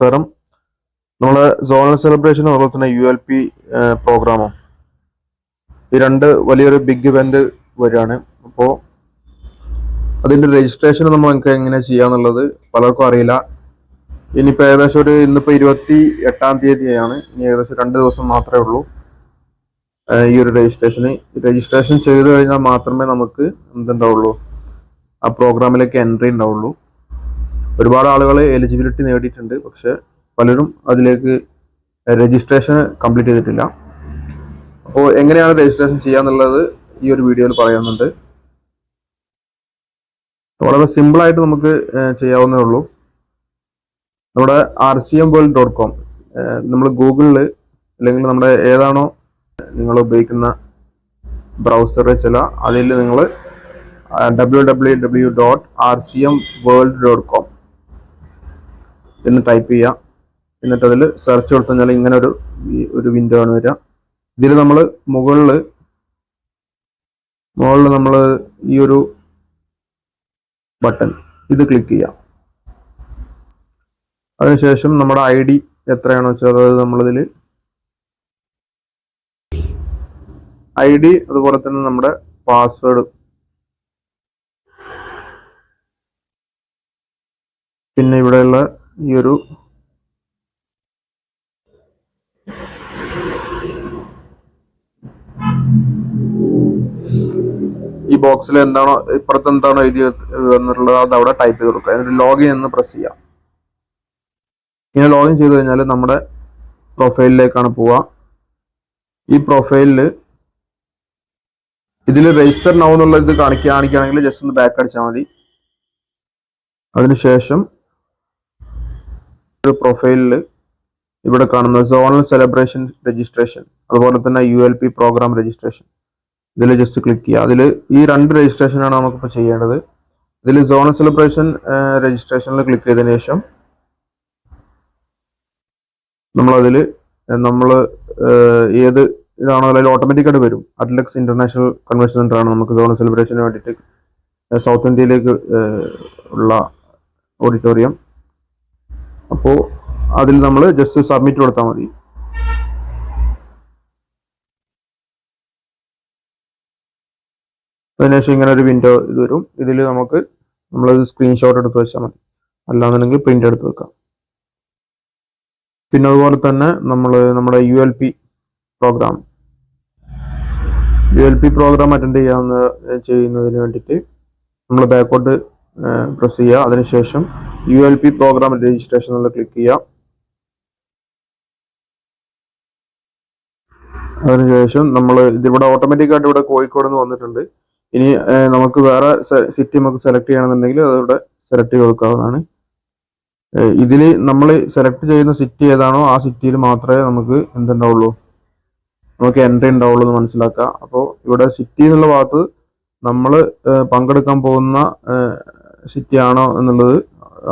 തരം നമ്മളെ zonal celebration അതുപോലെ തന്നെ യു എൽ പി പ്രോഗ്രാമും ഈ രണ്ട് വലിയൊരു ബിഗ് ഇവന്റ് വരികയാണ്. അപ്പോൾ അതിന്റെ രജിസ്ട്രേഷൻ നമ്മൾ നമുക്ക് എങ്ങനെ ചെയ്യാന്നുള്ളത് പലർക്കും അറിയില്ല. ഇനിയിപ്പോൾ ഏകദേശം ഒരു ഇന്നിപ്പോൾ ഇരുപത്തി എട്ടാം തീയതിയാണ്. ഇനി ഏകദേശം രണ്ട് ദിവസം മാത്രമേ ഉള്ളൂ ഈ ഒരു രജിസ്ട്രേഷന് രജിസ്ട്രേഷൻ ചെയ്തു കഴിഞ്ഞാൽ മാത്രമേ നമുക്ക് എന്തുണ്ടാവുള്ളൂ? ആ പ്രോഗ്രാമിലേക്ക് എൻട്രി ഉണ്ടാവുള്ളൂ. ഒരുപാട് ആളുകൾ എലിജിബിലിറ്റി നേടിയിട്ടുണ്ട്. പക്ഷെ പലരും അതിലേക്ക് രജിസ്ട്രേഷൻ കംപ്ലീറ്റ് ചെയ്തിട്ടില്ല. അപ്പോൾ എങ്ങനെയാണ് രജിസ്ട്രേഷൻ ചെയ്യാന്നുള്ളത് ഈ ഒരു വീഡിയോയിൽ പറയുന്നുണ്ട്. വളരെ സിമ്പിളായിട്ട് നമുക്ക് ചെയ്യാവുന്നേ ഉള്ളൂ. നമ്മുടെ R C M world dot com നമ്മൾ ഗൂഗിളിൽ അല്ലെങ്കിൽ നമ്മുടെ ഏതാണോ നിങ്ങൾ ഉപയോഗിക്കുന്ന ബ്രൗസർ ചില അതിൽ നിങ്ങൾ W W W dot R C M world dot com എന്ന് ടൈപ്പ് ചെയ്യാം. എന്നിട്ട് അതിൽ സെർച്ച് കൊടുത്തു കഴിഞ്ഞാൽ ഇങ്ങനെ ഒരു ഒരു വിൻഡോ ആണ് വരിക. ഇതിൽ നമ്മൾ മുകളിൽ മുകളിൽ നമ്മൾ ഈ ഒരു ബട്ടൺ ഇത് ക്ലിക്ക് ചെയ്യാം. അതിനുശേഷം നമ്മുടെ ഐ ഡി എത്രയാണോ വെച്ചാൽ അതായത് നമ്മളിതിൽ ഐ ഡി അതുപോലെ തന്നെ നമ്മുടെ പാസ്വേഡ് പിന്നെ ഇവിടെയുള്ള ഈ ഒരു ഈ ബോക്സിൽ എന്താണോ ഇപ്പുറത്ത് എന്താണോ എഴുതി വന്നിട്ടുള്ളത് അത് അവിടെ ടൈപ്പ് ചെയ്ത് കൊടുക്കുക. എന്നിട്ട് ലോഗിൻ എന്ന് പ്രസ് ചെയ്യാം. ഇങ്ങനെ ലോഗിൻ ചെയ്ത് കഴിഞ്ഞാൽ നമ്മുടെ പ്രൊഫൈലിലേക്കാണ് പോവുക. ഈ പ്രൊഫൈലിൽ ഇതിൽ രജിസ്റ്റർ നൗ എന്നുള്ള ഇത് കാണിക്കുക കാണിക്കുകയാണെങ്കിൽ ജസ്റ്റ് ഒന്ന് ബാക്ക് അടിച്ചാൽ മതി. അതിനുശേഷം പ്രൊഫൈലിൽ ഇവിടെ കാണുന്ന സോണൽ സെലിബ്രേഷൻ രജിസ്ട്രേഷൻ അതുപോലെ തന്നെ U L P programme registration ഇതിൽ ജസ്റ്റ് ക്ലിക്ക് ചെയ്യുക. അതിൽ ഈ രണ്ട് രജിസ്ട്രേഷനാണ് നമുക്കിപ്പോൾ ചെയ്യേണ്ടത്. ഇതിൽ സോണൽ സെലിബ്രേഷൻ രജിസ്ട്രേഷനിൽ ക്ലിക്ക് ചെയ്തതിനു ശേഷം നമ്മളതിൽ നമ്മൾ ഏത് ഇതാണോ അതിൽ ഓട്ടോമാറ്റിക്കായിട്ട് വരും. അറ്റ്ലക്സ് ഇന്റർനാഷണൽ കൺവെൻഷൻ സെന്റർ ആണ് നമുക്ക് സോണൽ സെലിബ്രേഷന് വേണ്ടിയിട്ട് സൗത്ത് ഇന്ത്യയിലേക്ക് ഉള്ള ഓഡിറ്റോറിയം അപ്പോൾ അതിൽ നമ്മൾ ജസ്റ്റ് സബ്മിറ്റ് കൊടുത്താൽ മതി. അതിനുശേഷം ഇങ്ങനെ ഒരു വിൻഡോ ഇത് വരും. ഇതിൽ നമുക്ക് നമ്മളൊരു സ്ക്രീൻഷോട്ട് എടുത്ത് വെച്ചാൽ മതി. അല്ലാന്നുണ്ടെങ്കിൽ പ്രിന്റ് എടുത്ത് വെക്കാം. പിന്നെ അതുപോലെ തന്നെ നമ്മൾ നമ്മുടെ U L P programme U L P programme attend ചെയ്യാവുന്ന ചെയ്യുന്നതിന് വേണ്ടിയിട്ട് നമ്മൾ ബാക്കോട്ട് പ്രസ് ചെയ്യുക അതിനുശേഷം U L P programme registration എന്നുള്ള ക്ലിക്ക് ചെയ്യാം. അതിനുശേഷം നമ്മൾ ഇതിവിടെ ഓട്ടോമാറ്റിക്കായിട്ട് ഇവിടെ കോഴിക്കോട് നിന്ന് വന്നിട്ടുണ്ട്. ഇനി നമുക്ക് വേറെ സിറ്റി നമുക്ക് സെലക്ട് ചെയ്യണമെന്നുണ്ടെങ്കിൽ അതിവിടെ സെലക്ട് ചെയ്ത് കൊടുക്കാവുന്നതാണ്. ഇതിൽ നമ്മൾ സെലക്ട് ചെയ്യുന്ന സിറ്റി ഏതാണോ ആ സിറ്റിയിൽ മാത്രമേ നമുക്ക് എന്തുണ്ടാവുള്ളൂ? നമുക്ക് എൻട്രി ഉണ്ടാവുള്ളൂ എന്ന് മനസ്സിലാക്കുക അപ്പോൾ ഇവിടെ സിറ്റി എന്നുള്ള ഭാഗത്ത് നമ്മൾ പങ്കെടുക്കാൻ പോകുന്ന സിറ്റി ആണോ എന്നുള്ളത്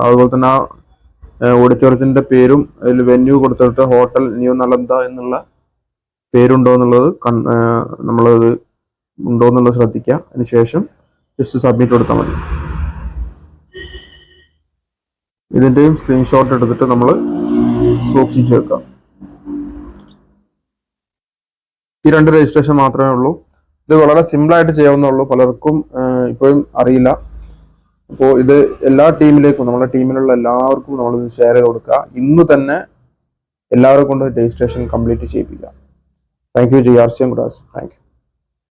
അതുപോലെ തന്നെ ആ ഓഡിറ്റോറിയത്തിന്റെ പേരും അതിൽ വെന്യൂ കൊടുത്തിട്ട് ഹോട്ടൽ ന്യൂ നലന്ത എന്നുള്ള പേരുണ്ടോ എന്നുള്ളത് നമ്മളത് ഉണ്ടോ എന്നുള്ളത് ശ്രദ്ധിക്കുക അതിനുശേഷം ജസ്റ്റ് സബ്മിറ്റ് കൊടുത്താൽ മതി. ഇതിന്റെയും സ്ക്രീൻഷോട്ട് എടുത്തിട്ട് നമ്മൾ സൂക്ഷിച്ച് വെക്കാം. ഈ രണ്ട് രജിസ്ട്രേഷൻ മാത്രമേ ഉള്ളൂ. ഇത് വളരെ സിമ്പിളായിട്ട് ചെയ്യാവുന്നുള്ളൂ പലർക്കും ഇപ്പോഴും അറിയില്ല. അപ്പോൾ ഇത് എല്ലാ ടീമിലേക്കും നമ്മുടെ ടീമിലുള്ള എല്ലാവർക്കും നമ്മൾ ഷെയർ ചെയ്ത് കൊടുക്കുക. ഇന്ന് തന്നെ എല്ലാവരെ കൊണ്ട് registration complete ചെയ്യിപ്പിക്കാം. Thank you ji R C M ഗുഡാസ് thank U